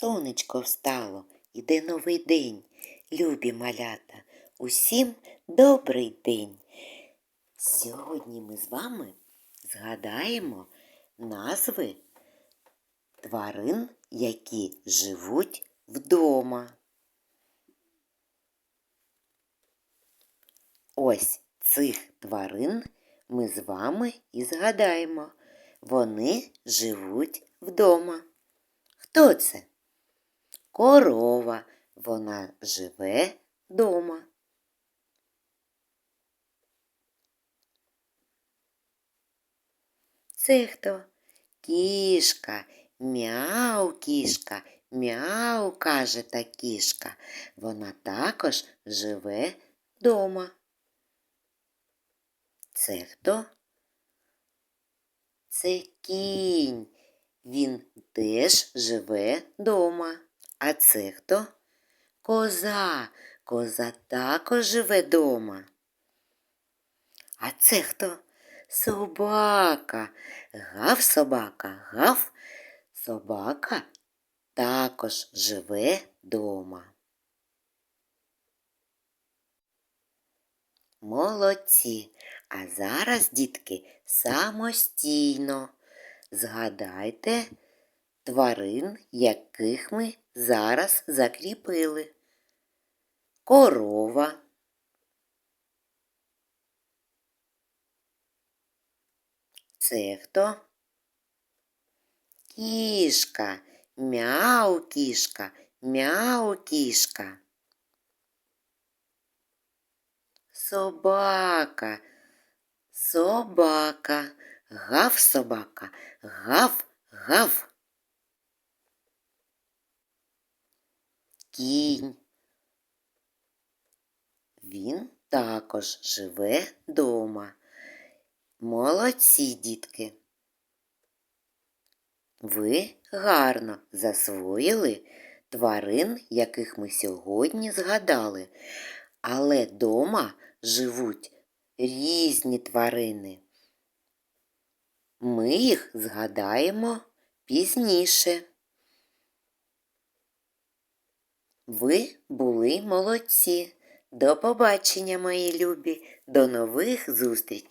Сонечко встало, іде новий день. Любі малята, усім добрий день. Сьогодні ми з вами згадаємо назви тварин, які живуть вдома. Ось цих тварин ми з вами і згадаємо. Вони живуть вдома. Хто це? Корова. Вона живе вдома. Це хто? Кішка. Мяу, кішка. Мяу, каже та кішка. Вона також живе вдома. Це хто? Це кінь. Він теж живе вдома. А це хто? Коза. Коза також живе вдома. А це хто? Собака. Гав собака, гав собака також живе вдома. Молодці. А зараз, дітки, самостійно згадайте тварин, яких ми зараз закріпили. Корова. Це хто? Кішка. Мяу кішка. Мяу кішка. Собака. Собака. Гав собака. Гав, гав. Кінь. Він також живе вдома. Молодці, дітки. Ви гарно засвоїли тварин, яких ми сьогодні згадали, але дома живуть різні тварини. Ми їх згадаємо пізніше. Ви були молодці. До побачення, мої любі, до нових зустрічей!